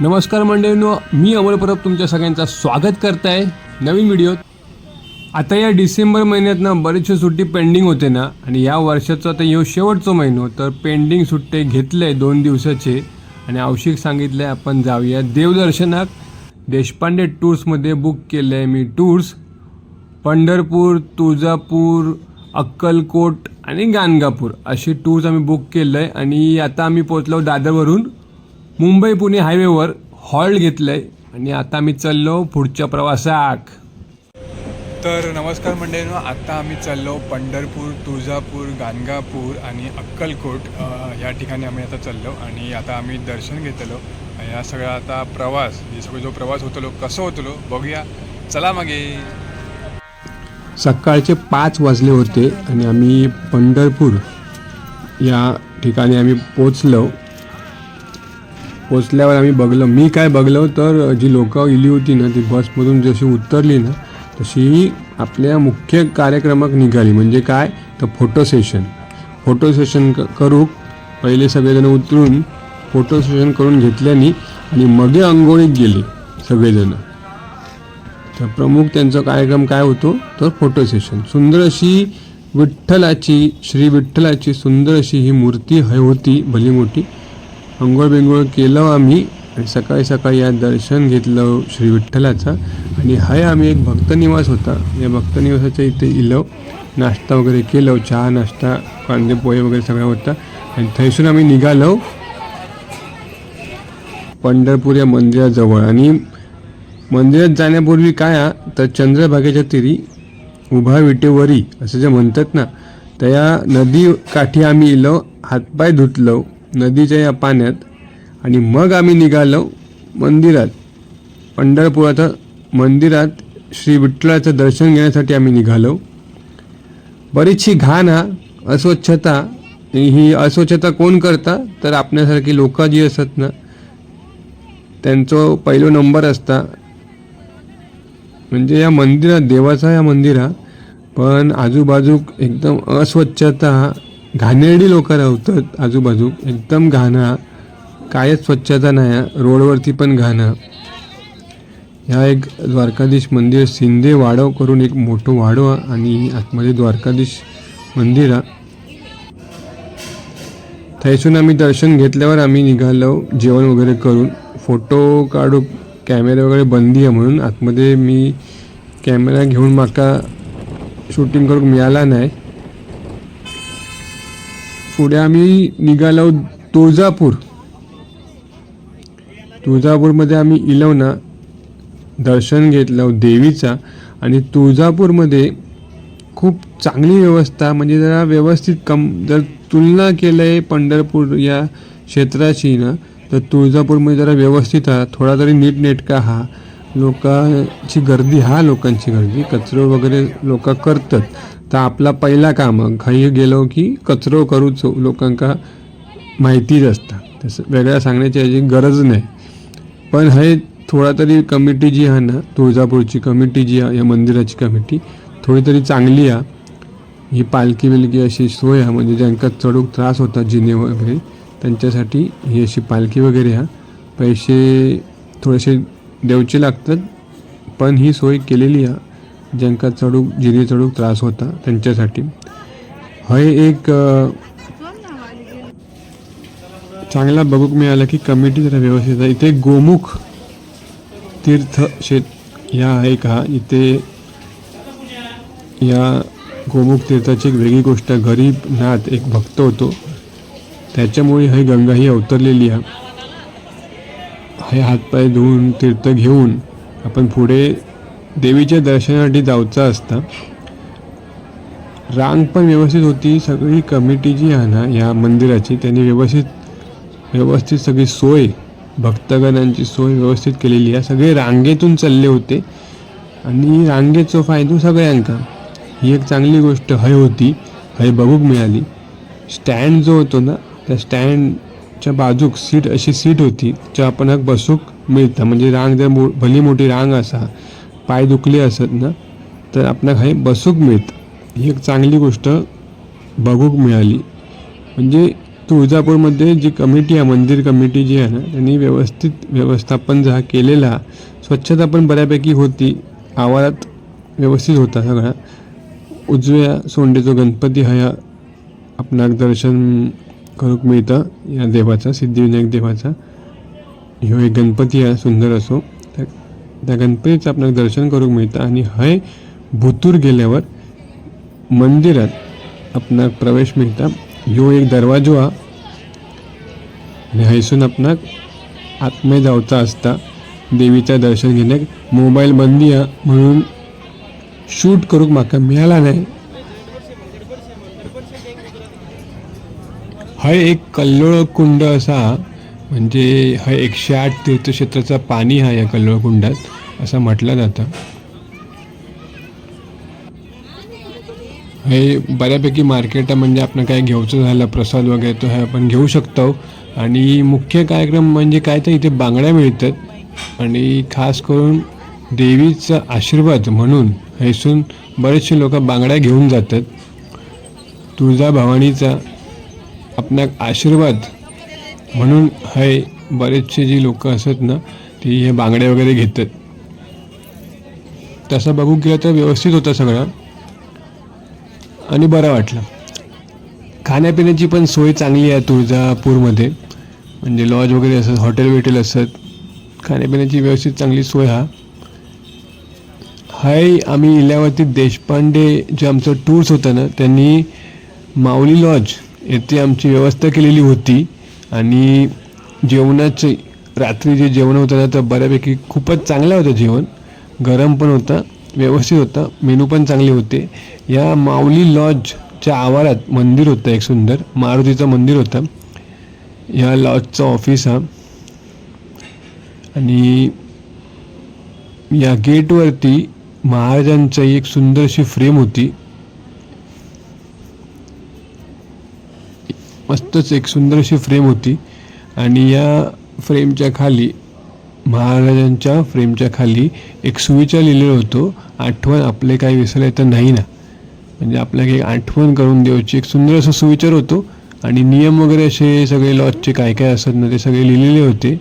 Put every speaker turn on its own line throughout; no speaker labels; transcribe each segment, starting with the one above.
नमस्कार मंडळींनो मी अमोल परब तुमच्या सगळ्यांचं स्वागत करत आहे नवीन व्हिडिओत. आता या डिसेंबर महिन्यात ना बरेचसे सुट्टी पेंडिंग होते ना आणि या वर्षाचा आता येऊ शेवटचा महिनो तर पेंडिंग सुट्टे घेतले दोन दिवसाचे आणि औषिक सांगितलं आहे आपण जाऊया देवदर्शनात. देशपांडे टूर्समध्ये बुक केलं आहे मी टूर्स. पंढरपूर तुळजापूर अक्कलकोट आणि गाणगापूर असे टूर्स आम्ही बुक केलं आहे आणि आता आम्ही पोचलो दादरवरून. मुंबई पुणे हायवेवर हॉल्ट घेतलं आहे आणि आता आम्ही चाललो पुढच्या प्रवासाक
तर नमस्कार मंडळींनो आता आम्ही चाललो पंढरपूर तुळजापूर गाणगापूर आणि अक्कलकोट या ठिकाणी आम्ही आता चाललो आणि आता आम्ही दर्शन घेतलो हा सगळा आता प्रवास हे सगळं जो प्रवास होतलो कसं होतलो बघूया. चला मागे.
सकाळचे पाच वाजले होते आणि आम्ही पंढरपूर या ठिकाणी आम्ही पोचलो पोचल्यावर आम्ही बघलो. मी काय बघलो तर जी लोकं इली होती ना ती बसमधून जशी उतरली ना तशी आपल्या मुख्य कार्यक्रमाक निघाली. म्हणजे काय? तर फोटो सेशन फोटो सेशन क करू पहिले सगळेजण उतरून फोटो सेशन करून घेतल्यानी आणि मगे अंघोळीत गेले सगळेजण. तर प्रमुख त्यांचा कार्यक्रम काय होतो? तर फोटो सेशन सुंदर अशी विठ्ठलाची श्री विठ्ठलाची सुंदर अशी ही मूर्ती होती भली मोठी. अंघोळ बिंघोळ केलं आम्ही आणि सकाळी सकाळी या दर्शन घेतलं श्री विठ्ठलाचं. आणि हाय आम्ही एक भक्तनिवास होता. या भक्तनिवासाच्या इथे इलो नाश्ता वगैरे केलं चहा नाश्ता कांदे पोहे वगैरे सगळं होतं. आणि थैसून आम्ही निघालो. पंढरपूर या मंदिराजवळ. आणि मंदिरात जाण्यापूर्वी काय तर चंद्रभागेच्या तिरी उभा विटेवरी असं जे म्हणतात ना त्या नदी काठी आम्ही इलो हातपाय धुतलो. नदीच्या या पाण्यात. आणि मग आम्ही निघालो मंदिरात. पंढरपुराचं मंदिरात श्री विठ्ठलाचं दर्शन घेण्यासाठी आम्ही निघालो. बरीचशी घाण हा अस्वच्छता ही अस्वच्छता कोण करता? तर आपल्यासारखी लोक जी असतात ना त्यांचो पहिलो नंबर असता. म्हणजे या मंदिरात देवाचा या मंदिर हा पण आजूबाजूक एकदम अस्वच्छता घाणेरडी लोक राहतात आजूबाजू. एकदम घाण. कायच स्वच्छता नाही. रोडवरती पण घाणं. ह्या एक द्वारकाधीश मंदिर शिंदे वाडव करून एक मोठं वाडव आणि आतमध्ये द्वारकाधीश मंदिर. थैसून आम्ही दर्शन घेतल्यावर आम्ही निघालो. जेवण वगैरे करून. फोटो काढू कॅमेरा वगैरे बंदी आहे म्हणून आतमध्ये मी कॅमेरा घेऊन माका शूटिंग करूक मिळाला नाही. पुढे आम्ही निघालो तुळजापूर. तुळजापूरमध्ये आम्ही इलो ना दर्शन घेतलं देवीचा आणि तुळजापूरमध्ये खूप चांगली व्यवस्था म्हणजे जरा व्यवस्थित कम जर तुलना केलं आहे पंढरपूर या क्षेत्राची ना तर तुळजापूरमध्ये जरा व्यवस्थित हा थोडा तरी नीटनेटका हा. लोकांची गर्दी हा लोकांची गर्दी कचरो वगैरे लोक करतात. तर आपला पहिला काम हा, गेलो की कचरो करूचो लोकांका माहितीच असता. तसं वेगळ्या सांगण्याची याची गरज नाही. पण हे थोडा तरी कमिटी जी आहे ना तुळजापूरची कमिटी जी आहे या मंदिराची कमिटी थोडी तरी चांगली आहे. ही पालखी बिलकी अशी सोय आहे म्हणजे ज्यांका चढूक त्रास होता जिने वगैरे त्यांच्यासाठी ही अशी पालखी वगैरे हा पैसे थोडेसे देवचे लागतात पण ही सोय केलेली आहे. ज्यांका चढूक जिरे चढूक त्रास होता त्यांच्यासाठी. हय एक चांगला बघूक मिळाला की कमिटी जरा व्यवस्थित आहे. इथे गोमुख तीर्थ शेत या आहे का इथे या गोमुख तीर्थाची एक वेगळी गोष्ट गरीब नाथ एक भक्त होतो. त्याच्यामुळे हे गंगा ही अवतरलेली आहे. हे हातपाय धुवून तीर्थ घेऊन आपण पुढे देवीच्या दर्शनासाठी जायचं असतं. रांग पण व्यवस्थित होती. सगळी कमिटी जी आहे ना या मंदिराची त्यांनी व्यवस्थित व्यवस्थित सगळी सोय भक्तगणांची सोय व्यवस्थित केलेली. आहे सगळे रांगेतून चालले होते. आणि रांगेचो फायदो सगळ्यांका. ही एक चांगली गोष्ट हय होती. हय बघूक मिळाली. स्टँड जो होतो ना त्या स्टँडच्या बाजूक सीट अशी सीट होती. ज्या आपण बसूक मिळता. म्हणजे रांग जर मो भली मोठी रांग असा पाय दुखले असत ना तर आपणाक काही बसूक मिळत. ही एक चांगली गोष्ट बघूक मिळाली. म्हणजे तुळजापूरमध्ये जी कमिटी आहे मंदिर कमिटी जी आहे ना त्यांनी व्यवस्थित व्यवस्थापन जहा केलेला स्वच्छता पण बऱ्यापैकी होती. आवारात व्यवस्थित होता सगळा. उजव्या सोंडेचो गणपती हा या आपणाक दर्शन करूक मिळतं या देवाचा सिद्धिविनायक देवाचा. ह्यो एक गणपती आहे सुंदर असो. त्या गणपतीचं आपणाक दर्शन करूक मिळतं. आणि हय भुतूर गेल्यावर मंदिरात आपणाक प्रवेश मिळता. ह्यो एक दरवाजो हा. आणि हयसून आपणाक आत्मे जावचा असता देवीचं दर्शन घेण्याक. मोबाईल बंदी हा म्हणून शूट करूक म्हाका मिळाला नाही. हय एक कल्लोळ कुंड असा म्हणजे हय एकशे आठ तीर्थक्षेत्राचा पाणी हा या कल्लोळ कुंडात. असं म्हटलं जातं. हे बऱ्यापैकी मार्केट आहे म्हणजे आपण काय घ्यायचं झालं प्रसाद वगैरे तो हे आपण घेऊ शकतो. आणि मुख्य कार्यक्रम म्हणजे काय तर इथे बांगड्या मिळतात. आणि खास करून देवीचा आशीर्वाद म्हणून हैसून बरेचसे लोक बांगड्या घेऊन जातात. तुळजाभवानीचा भवानीचा आशीर्वाद म्हणून हे बरेचसे जी लोक असत ना ती हे बांगड्या वगैरे घेतात. तसं बघून गेलं तर व्यवस्थित होतं सगळं. आणि बरं वाटलं. खाण्यापिण्याची पण सोय चांगली आहे तुळजापूरमध्ये. म्हणजे लॉज वगैरे असत हॉटेल बिटेल असत खाण्यापिण्याची व्यवस्थित चांगली सोय हा. हाय आम्ही इल्यावरती देशपांडे जे आमचं टूर्स होतं ना त्यांनी माऊली लॉज येथे आमची व्यवस्था केलेली होती. आणि जेवणाचं रात्री जे जेवण होतं ना तर बऱ्यापैकी खूपच चांगलं होतं जेवण. गरम पण होतं व्यवस्थित होतं मेनू पण चांगले होते. या माऊली लॉजच्या आवारात मंदिर होतं एक सुंदर मारुतीचं मंदिर होतं. या लॉजचं ऑफिस हा. आणि या गेटवरती महाराजांची एक सुंदरशी फ्रेम होती. मस्तच एक सुंदरशी फ्रेम होती. आणि या फ्रेमच्या खाली महाराजांच्या फ्रेमच्या खाली एक सुविचार लिहिलेलो होतो. आठवण आपले काही विसरले तर नाही ना. म्हणजे आपल्याला एक आठवण करून देऊची एक सुंदर असा सुविचार होतो. आणि नियम वगैरे असे सगळे लॉजचे काय काय असत ना ते सगळे लिहिलेले होते.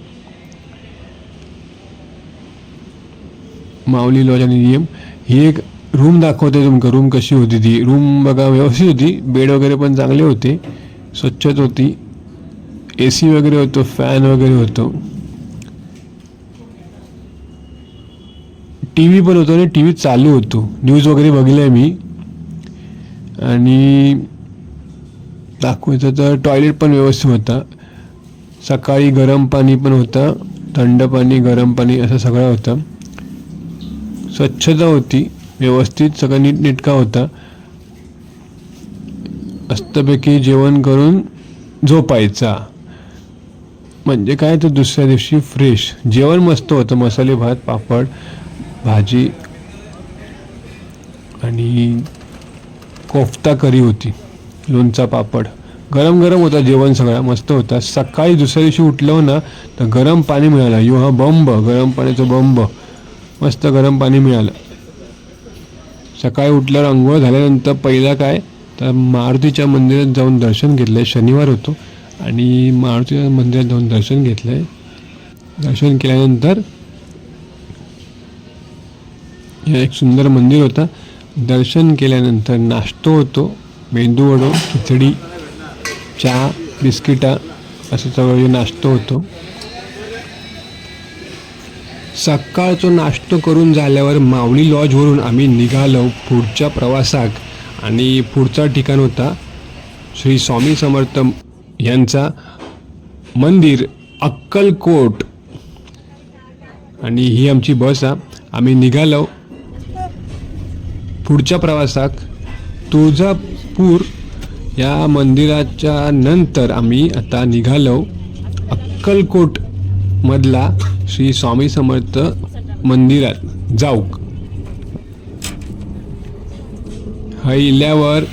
माऊली लॉज आणि नियम. ही एक रूम दाखवते तुमका. रूम कशी होती ती? रूम बघा व्यवस्थित होती. बेड वगैरे पण चांगले होते. स्वच्छच होती. ए सी वगैरे होतो फॅन वगैरे होतो. टी व्ही पण होतो आणि टी व्ही चालू होतो. न्यूज वगैरे बघितलं आहे मी. आणि दाखवायचं तर टॉयलेट पण व्यवस्थित होता. सकाळी गरम पाणी पण होतं. थंड पाणी गरम पाणी असं सगळं होतं. स्वच्छता होती. व्यवस्थित सगळं नीटनेटका होता. मस्तपैकी जेवण करून झोपायचा. म्हणजे काय तर दुसऱ्या दिवशी फ्रेश जेवण मस्त होतं. मसाले भात पापड भाजी आणि कोफ्ता करी होती लोणचा पापड. गरम गरम होता जेवण सगळा मस्त होता. सकाळी दुसऱ्या दिवशी उठलो ना तर गरम पाणी मिळालं. यो हा बंब गरम पाण्याचं बंब. मस्त गरम पाणी मिळालं. सकाळी उठल्यावर आंघोळ झाल्यानंतर पहिला काय तर मारुतीच्या मंदिरात जाऊन दर्शन घेतलं आहे शनिवार होतो आणि मारुतीच्या मंदिरात जाऊन दर्शन घेतलं आहे दर्शन केल्यानंतर हे एक सुंदर मंदिर होता. दर्शन केल्यानंतर नाश्तो होतो. मेंदू वडो खिचडी चहा बिस्किटा असं सगळं नाश्तो होतो. सकाळचो नाश्तो करून झाल्यावर मावळी लॉजवरून आम्ही निघालो पुढच्या प्रवासाक आणि पुढचा ठिकाण होता श्री स्वामी समर्थ यांचा मंदिर अक्कलकोट. आणि ही आमची बस आहे. आम्ही निघालो. पुढच्या प्रवासाक तुळजापूर या मंदिराच्या नंतर आम्ही आता निघालो अक्कलकोट मधला श्री स्वामी समर्थ मंदिरात जाऊक. हा इल्यावर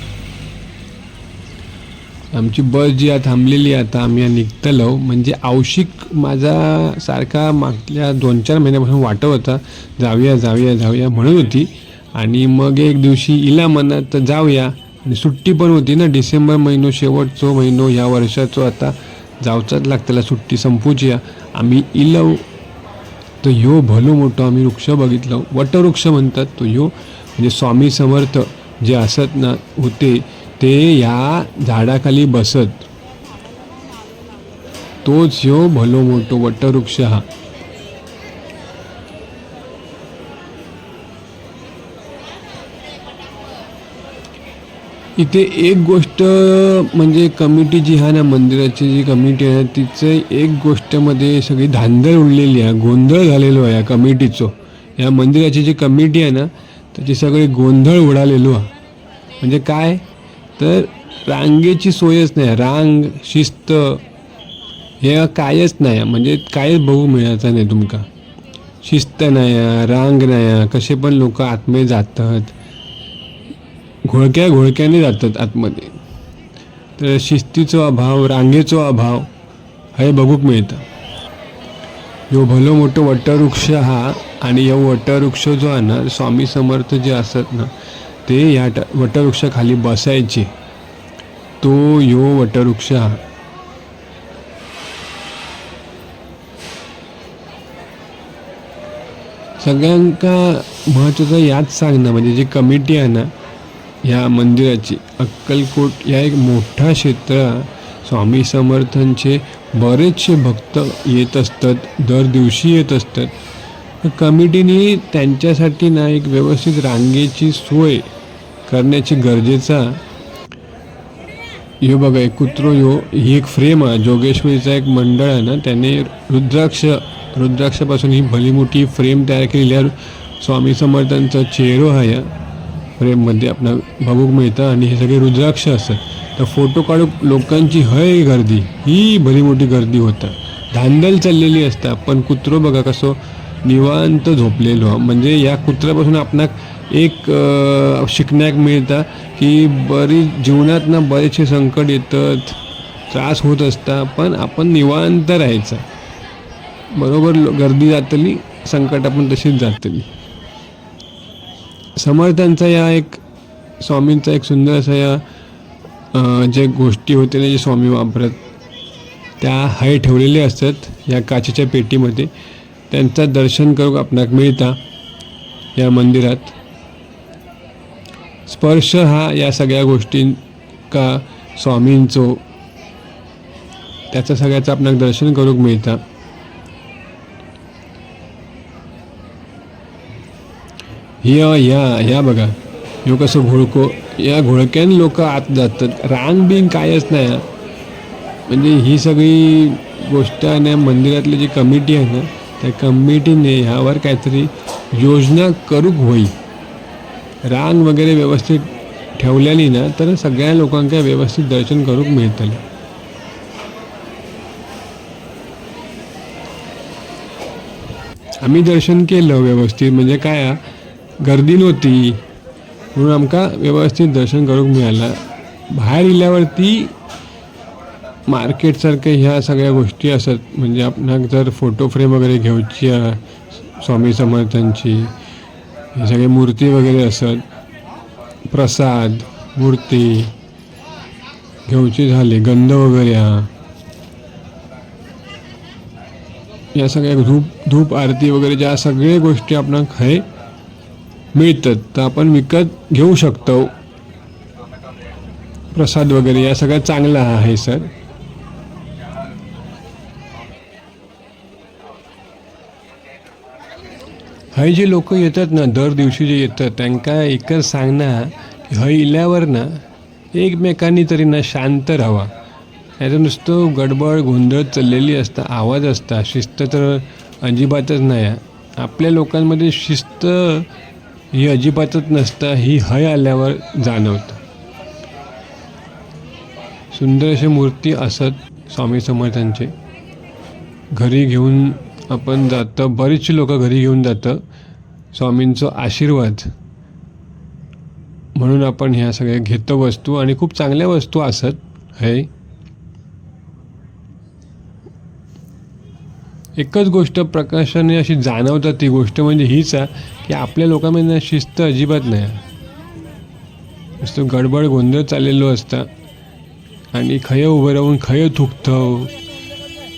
आमची बस जी आहे थांबलेली आहे आता आम्ही निघतलो. म्हणजे आवशिक माझा सारखा मागल्या दोन चार महिन्यापासून वाटत होता जाऊया जाऊया जाऊया म्हणत होती. आणि मग एक दिवशी इला मनात तर जाऊया. आणि सुट्टी पण होती ना डिसेंबर महिनो शेवटचो महिनो ह्या वर्षाचो आता. जावचाच लागतला सुट्टी संपूची आम्ही इलव तर ह्यो भलो मोठो आम्ही वृक्ष बघितलो. वटवृक्ष म्हणतात तो ह्यो म्हणजे स्वामी समर्थ जे असत ना होते ते ह्या झाडाखाली बसत. तोच ह्यो भलो मोठो वटवृक्ष हा. इथे एक गोष्ट म्हणजे कमिटी जी आहे ना मंदिराची जी कमिटी आहे तिचं एक गोष्टमध्ये सगळी धांदळ उडलेली आहे गोंधळ झालेलो आहे या कमिटीचो. या मंदिराची जी कमिटी आहे ना त्याची सगळी गोंधळ उडालेलो आहे. म्हणजे काय? तर रांगेची सोयच नाही रांग शिस्त हे कायच नाही म्हणजे कायच बघू मिळायचं नाही तुमका. शिस्त नाही रांग नाही कसे पण लोक आतमध्ये जातात. घोळक्या घोळक्याने जातात आतमध्ये. तर शिस्तीचो अभाव रांगेचो अभाव हे बघूक मिळतं. ह्यो भलो मोठो वटवृक्ष हा आणि ह्यो वटवृक्ष जो आहे ना स्वामी समर्थ जे असत ना ते ह्या ट वटवृक्षाखाली बसायचे. तो ह्यो वटवृक्ष हा. सगळ्यांका महत्त्वाचं याच सांगणं म्हणजे जी कमिटी आहे ना ह्या मंदिराची. अक्कलकोट या एक मोठा क्षेत्र. स्वामी समर्थांचे बरेचसे भक्त येत असतात दर दिवशी येत असतात. कमिटीने त्यांच्यासाठी ना एक व्यवस्थित रांगेची सोय करण्याची गरजेचा. यो बघा एक कुत्रो यो ही एक फ्रेम आहे. जोगेश्वरीचा एक मंडळ आहे ना त्याने रुद्राक्ष रुद्राक्षापासून ही भलीमोठी फ्रेम तयार केलेली आहे. स्वामी समर्थांचा चेहरो हा या फ्रेममध्ये आपला बघूक मिळतं आणि हे सगळे रुद्राक्ष असतात. तर फोटो काढूक लोकांची हय गर्दी ही भली मोठी गर्दी होता. धांदल चाललेली असता पण कुत्रो बघा कसो निवांत झोपलेलो. म्हणजे या कुत्र्यापासून आपणाक एक शिकण्याक मिळतं की बरीच जीवनात ना बरेचसे संकट येतात त्रास होत असता पण आपण निवांत राहायचं. बरोबर लो- गर्दी जातली संकट आपण तशीच जातली. समर्थांचा या एक स्वामींचा एक सुंदर असा या जे गोष्टी होते ना जे स्वामी वापरत त्या हाय ठेवलेल्या असतात या काचेच्या पेटीमध्ये. त्यांचं दर्शन करू आपणाक मिळता या मंदिरात. स्पर्श हा या सगळ्या गोष्टींका स्वामींचो त्याचं सगळ्याचं आपणाक दर्शन करूक मिळता. ह्या ह्या ह्या बघा. ह्यो कसं घोळको या घोळक्यान लोक आत जातात. रांग बिंग कायच नाही हा. म्हणजे ही सगळी गोष्ट आणि मंदिरातली जी कमिटी आहे ना त्या कमिटीने ह्यावर काहीतरी योजना करूक होई. रांग वगैरे व्यवस्थित ठेवलेली ना तर सगळ्या लोकांका व्यवस्थित दर्शन करूक मिळतले. आम्ही दर्शन केलं व्यवस्थित. म्हणजे काय हा, गर्दी नव्हती. म्हणून आमकां व्यवस्थित दर्शन करूक मिळालं. बाहेर मार्केट मार्केटसारख्या ह्या सगळ्या गोष्टी असत. म्हणजे आपणाक जर फोटो फ्रेम वगैरे घेवची स्वामी समर्थांची हे सगळे मूर्ती वगैरे असत. प्रसाद मूर्ती घेऊची झाली गंध वगैरे हा. या सगळ्या धूप धूप आरती वगैरे ज्या सगळ्या गोष्टी आपणाक हे मिळतात. तर आपण विकत घेऊ शकतो. प्रसाद वगैरे या सगळ्यात चांगला आहे सर. हय जे लोक येतात ना दर दिवशी जे येतात त्यांना एकच सांगणार की हय इल्यावर ना एकमेकांनी तरी ना शांत राहावा. याचं नुसतं गडबड गोंधळ चाललेली असता आवाज असता शिस्त तर अजिबातच नाही. आहे. आपल्या लोकांमध्ये शिस्त ही अजिबातच नसता ही हय आल्यावर जाणवतं. सुंदर अशी मूर्ती असत स्वामी समर्थांचे. घरी घेऊन आपण जातं बरीचशी लोक घरी घेऊन जातं स्वामींचा आशीर्वाद. म्हणून आपण ह्या सगळ्या घेतो वस्तू आणि खूप चांगल्या वस्तू असत है एकच गोष्ट प्रकाशाने अशी जाणवतात ती गोष्ट म्हणजे हीच आहे की आपल्या लोकांमध्ये शिस्त अजिबात नाही. नुसतं गडबड गोंधळ चाललेलो असता. आणि खय उभं राहून खय थुकतो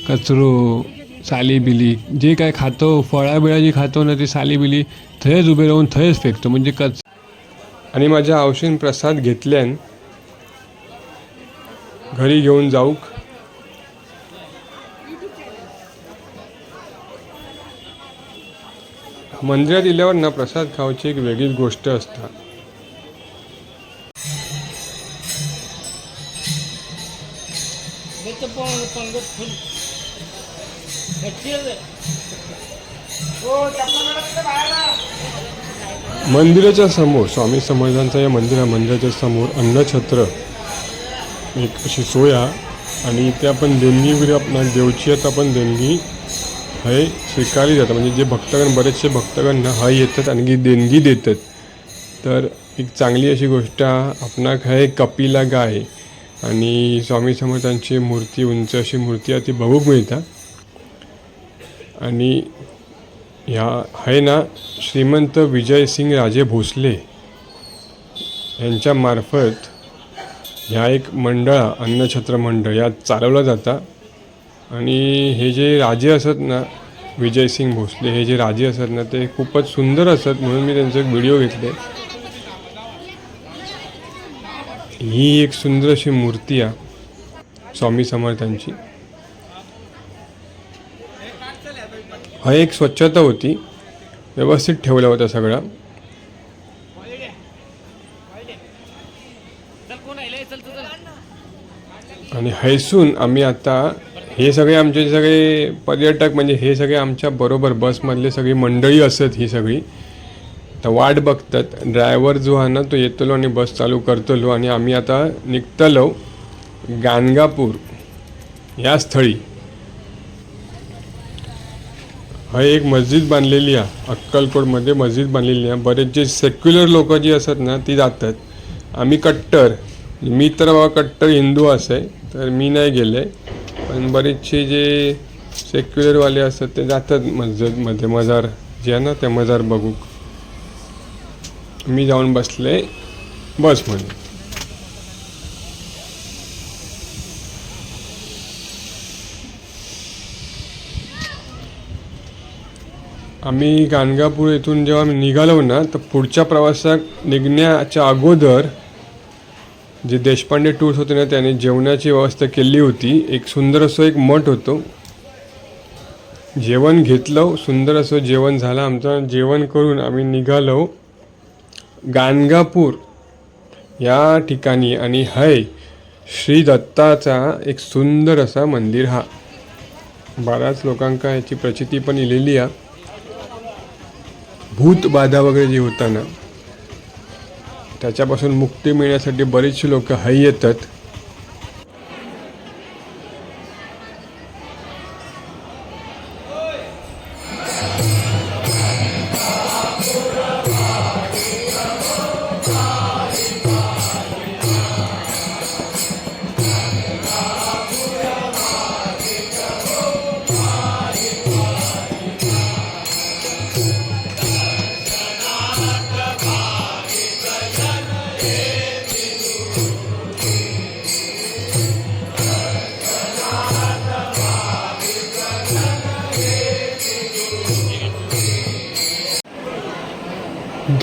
कचरो सालीबिली जे काय खातो फळाबिळा जी खातो ना ती सालीबिली थंयच उभे राहून थंयच फेकतो म्हणजे कच आणि माझ्या औषध प्रसाद घेतल्यान घरी घेऊन जाऊक मंदिरात इल्यावर ना प्रसाद खावची एक वेगळीच गोष्ट असता. मंदिराच्या समोर स्वामी समर्थांचा या मंदिरा मंदिराच्या समोर अन्नछत्र एक अशी सोया आणि त्या आपण देणगी वगैरे आपण देवची आता आपण देणगी हय स्वीकारली जातं म्हणजे जे भक्तगण बरेचसे भक्तगण ना हय येतात आणि देणगी देतात. तर एक चांगली अशी गोष्ट आपणाक हय कपिला गाय आणि स्वामी समर्थांची मूर्ती उंच अशी मूर्ती आहे ती बघूक मिळता. आणि ह्या आहे ना श्रीमंत विजयसिंग राजे भोसले यांच्यामार्फत ह्या एक मंडळ अन्नछत्र मंडळ यात चालवला जाता. आणि हे जे राजे असत ना विजयसिंग भोसले हे जे राजे असत ना ते खूपच सुंदर असत म्हणून मी त्यांचे एक व्हिडिओ घेतले ही एक सुंदर अशी मूर्ती आहे स्वामी समर्थांची. हा एक स्वच्छता होती व्यवस्थित ठेवला होता सगळा. आणि हैसून आम्ही आता हे सगळे आमचे सगळे पर्यटक म्हणजे हे सगळे आमच्या बरोबर बसमधले सगळी मंडळी असत ही सगळी. तर वाट बघतात. ड्रायव्हर जो आहे ना तो येतलो आणि बस चालू करतलो आणि आम्ही आता निघतलो गाणगापूर या स्थळी. हा एक मस्जिद बांधलेली आहे. अक्कलकोटमध्ये मस्जिद बांधलेली आहे. बरेच जे सेक्युलर लोक जी असतात ना ती जातात. आम्ही कट्टर. मी तर बाबा कट्टर हिंदू असे तर मी नाही गेले. पण बरेचसे जे सेक्युलरवाले असतात ते जातात मस्जिदमध्ये मजार. जे आहे ना ते मजार बघू मी जाऊन बसले बसमध्ये आम्ही गाणगापूर येथून जेव्हा आम्ही निघालो ना तर पुढच्या प्रवासात निघण्याच्या अगोदर जे देशपांडे टूर्स होते ना त्याने जेवणाची व्यवस्था केली होती. एक सुंदर असं एक मठ होतो. जेवण घेतलं सुंदर असं जेवण झालं. आमचं जेवण करून आम्ही निघालो. गाणगापूर या ठिकाणी आणि हय श्री दत्ताचा एक सुंदर असा मंदिर हा. बऱ्याच लोकांका याची प्रचिती पण इलेली आहे. भूतबाधा वगैरे जी होता ना त्याच्यापासून मुक्ती मिळण्यासाठी बरेचसे लोक हाय येतात.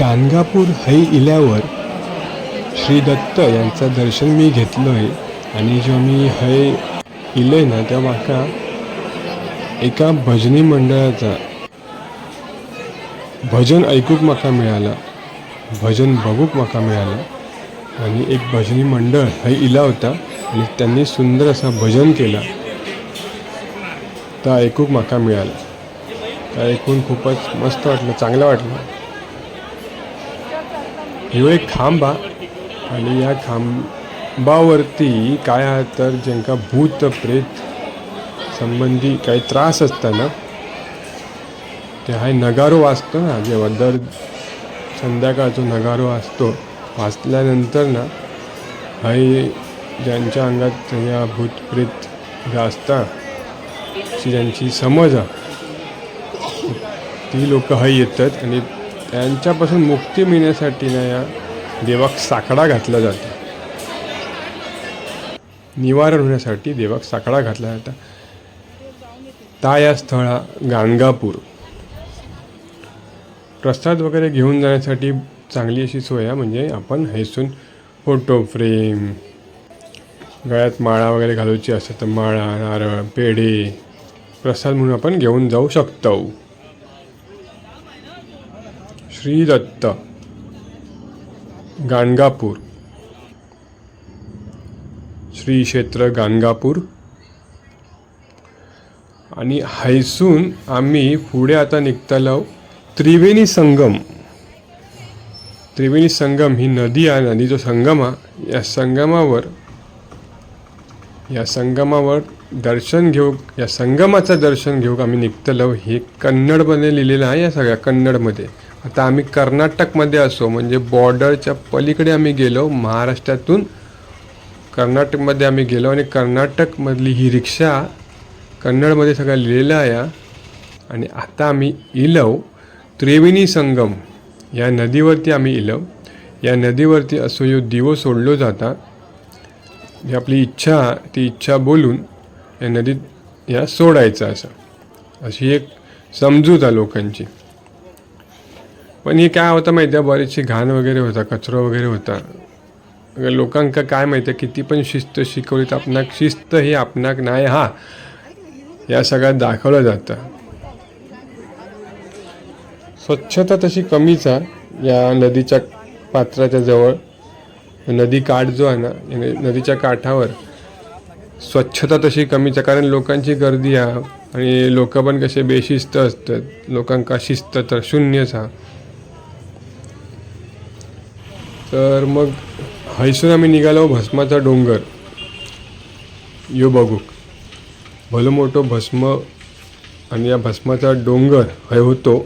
गाणगापूर हई इल्यावर श्री दत्त यांचं दर्शन मी घेतलं आहे आणि जेव्हा मी हय इले ना तेव्हा म्हाका एका भजनी मंडळाचा भजन ऐकूक म्हाका मिळाला. भजन बघूक म्हाका मिळालं. आणि एक भजनी मंडळ हय इला होता. आणि त्यांनी सुंदर असं भजन केलं. तर ऐकूक म्हाका मिळालं. तर ऐकून खूपच मस्त वाटलं चांगलं वाटलं. ह्यो एक खांब. हा आणि या खांबावरती काय आहे तर ज्यांका भूत प्रेत संबंधी काही त्रास असताना ते हाय नगारो वाचतो. ना जेव्हा दर संध्याकाळचा नगारो वाचतो. वाचल्यानंतर ना हाय ज्यांच्या अंगात या भूत प्रेत असता ज्यांची समज आहे ती लोक हाय येतात आणि त्यांच्यापासून मुक्ती मिळण्यासाठी ना या देवाक साकडा घातला जातो. निवारण होण्यासाठी देवाक साकडा घातला जाता. ता या स्थळा गाणगापूर. प्रसाद वगैरे घेऊन जाण्यासाठी चांगली अशी सोय आहे म्हणजे आपण हैसून फोटो फ्रेम. गळ्यात माळा वगैरे घालूची असेल तर माळा नारळ पेढे प्रसाद म्हणून आपण घेऊन जाऊ शकतो. श्री दत्त गाणगापूर. श्री क्षेत्र गाणगापूर. आणि हैसून आम्ही पुढे आता निघतालो त्रिवेणी संगम. त्रिवेणी संगम ही नदी आहे नदी जो संगम हा या संगमावर या संगमावर दर्शन घेऊ या संगमाचं दर्शन घेऊ आम्ही निघतलो. हे कन्नडमध्ये लिहिलेलं आहे या सगळ्या कन्नडमध्ये. आता आम्ही कर्नाटकमध्ये असो म्हणजे बॉर्डरच्या पलीकडे आम्ही गेलो महाराष्ट्रातून कर्नाटकमध्ये आम्ही गेलो आणि कर्नाटकमधली ही रिक्षा कन्नडमध्ये सगळं लिहिलेलं आहे. आणि आता आम्ही इलव त्रिवेणी संगम या नदीवरती आम्ही इलव. या नदीवरती असो यो दिवो सोडलो जाता. जी आपली इच्छा ती इच्छा बोलून या नदीत या सोडायचं असं. अशी एक समजूत आहे लोकांची. पण हे काय होतं माहिती आहे? बरीचशी घाण वगैरे होता कचरा वगैरे होता लोकांका काय माहिती आहे? किती पण शिस्त शिकवली तर आपणाक शिस्त ही आपणाक नाही हा. या सगळ्यात दाखवलं जातं. स्वच्छता तशी कमीच आहे. या नदीच्या पात्राच्या जवळ नदी काठ जो आहे ना नदीच्या काठावर स्वच्छता तशी कमीच आहे. कारण लोकांची गर्दी आहे आणि लोक पण कसे बेशिस्त असतात. लोकांका शिस्त तर शून्यच हा तर मग हैसून आम्ही निघालो भस्माचा डोंगर. यो बघू. भलं मोठं भस्म आणि या भस्माचा डोंगर हय होतो.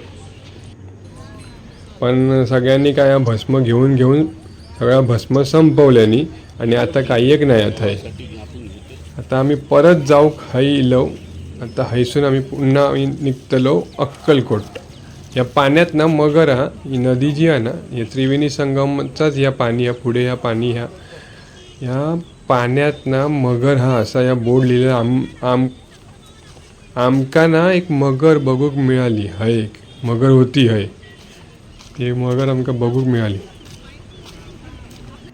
पण सगळ्यांनी काय हा भस्म घेऊन घेऊन सगळा भस्म संपवल्यानी आणि आता काही एक नाही आता आता आम्ही परत जाऊ खाई इलव आता हैसून आम्ही पुन्हा आम्ही निघतलो अक्कलकोट. या पाण्यात ना मगर हा ही नदी जी आहे ना या त्रिवेणी संगमचाच या पाणी या पुढे या पाणी ह्या. या पाण्यात ना मगर हा असा या बोर्ड लिहिलेला आम आम आमका ना एक मगर बघूक मिळाली हय एक. मगर होती हय ते मगर आमका बघूक मिळाली.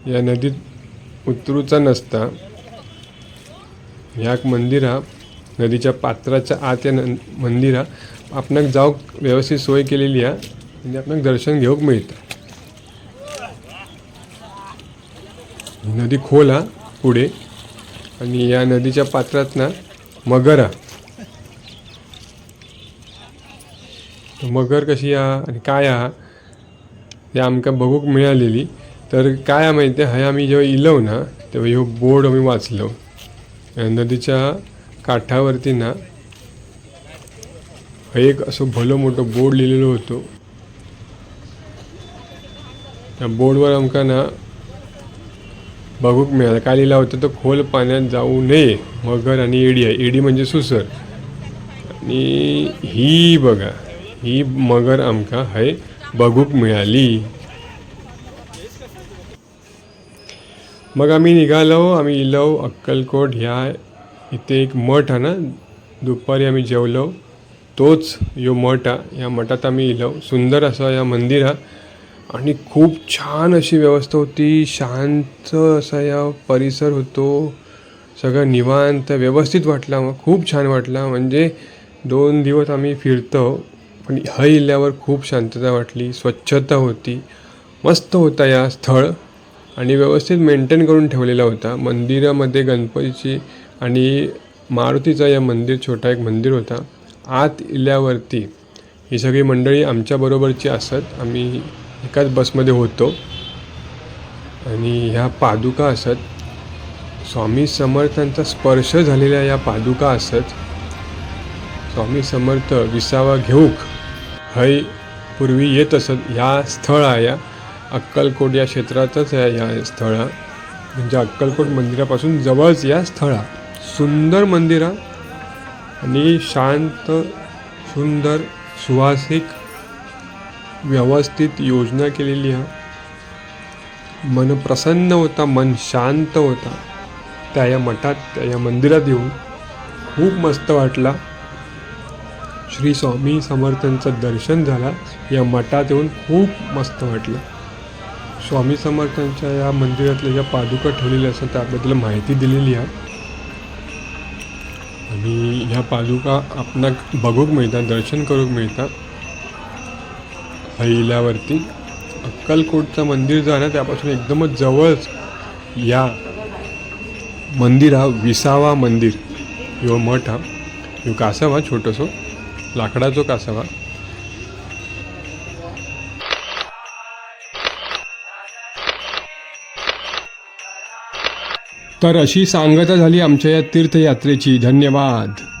या नदीत उतरूचा नसता ह्या हा नदीच्या पात्राच्या आत या न हा आपणाक जाऊक व्यवस्थित सोय केलेली आहे म्हणजे आपणाक दर्शन घेऊक मिळतं. ही नदी खोल हा पुढे. आणि या नदीच्या पात्रात ना मगर हा. मगर कशी हा आणि काय हा हे आमकां बघूक मिळालेली. तर काय माहिती आहे? आम्ही जेव्हा इलव ना तेव्हा ह्यो बोर्ड आम्ही वाचलो. नदीच्या काठावरती ना एक असं भलं मोठं बोर्ड लिहिलेलं होतं. त्या बोर्डवर आमकां ना बघूक मिळालं. काय लिहिलं होतं तर खोल पाण्यात जाऊ नये मगर आणि एडी आहे. एडी म्हणजे सुसर. आणि ही बघा ही मगर आमकां हय बघूक मिळाली. मग आम्ही निघालो आम्ही इलव अक्कलकोट ह्या इथे एक मठ आहे ना दुपारी आम्ही जेवलो. तोच यो मठ हा. या मठात आम्ही इलो. सुंदर असं या मंदिर हा. आणि खूप छान अशी व्यवस्था होती. शांत असा या परिसर होतो. सगळं निवांत व्यवस्थित वाटला. मग खूप छान वाटला. म्हणजे दोन दिवस आम्ही फिरतो. पण ह इल्ल्यावर खूप शांतता वाटली. स्वच्छता होती. मस्त होता या स्थळ. आणि व्यवस्थित मेंटेन करून ठेवलेला होता. मंदिरामध्ये गणपतीची आणि मारुतीचा या मंदिर छोटा एक मंदिर होता. आत इल्यावरती ही सगळी मंडळी आमच्याबरोबरची असत. आम्ही एकाच बसमध्ये होतो. आणि ह्या पादुका असत. स्वामी समर्थांचा स्पर्श झालेल्या या पादुका असत. स्वामी समर्थ विसावा घेऊक हय पूर्वी येत असत. ह्या स्थळ आहे या अक्कलकोट या क्षेत्रातच आहे या स्थळ. म्हणजे अक्कलकोट मंदिरापासून जवळच या स्थळ. सुंदर मंदिरा आणि शांत सुंदर सुवासिक व्यवस्थित योजना केलेली आहे मन प्रसन्न होता मन शांत होता. त्या या मठात त्या या मंदिरात येऊन खूप मस्त वाटला. श्री स्वामी समर्थांचं दर्शन झाला या मठात येऊन खूप मस्त वाटलं. स्वामी समर्थांच्या या मंदिरातल्या ज्या पादुका ठेवलेल्या असतात त्याबद्दल माहिती दिलेली आहे. आणि ह्या पादुका आपणाक बघूक मिळतात दर्शन करूक मिळतात. हैल्यावरती अक्कलकोटचं मंदिर जो आहे ना त्यापासून एकदमच जवळच या मंदिर हा विसावा मंदिर ह्यो मठ हा. ह्यो कासावा छोटंसो लाकडाचो कासावा. तर अशी सांगता झाली आमच्या या तीर्थयात्रेची. धन्यवाद.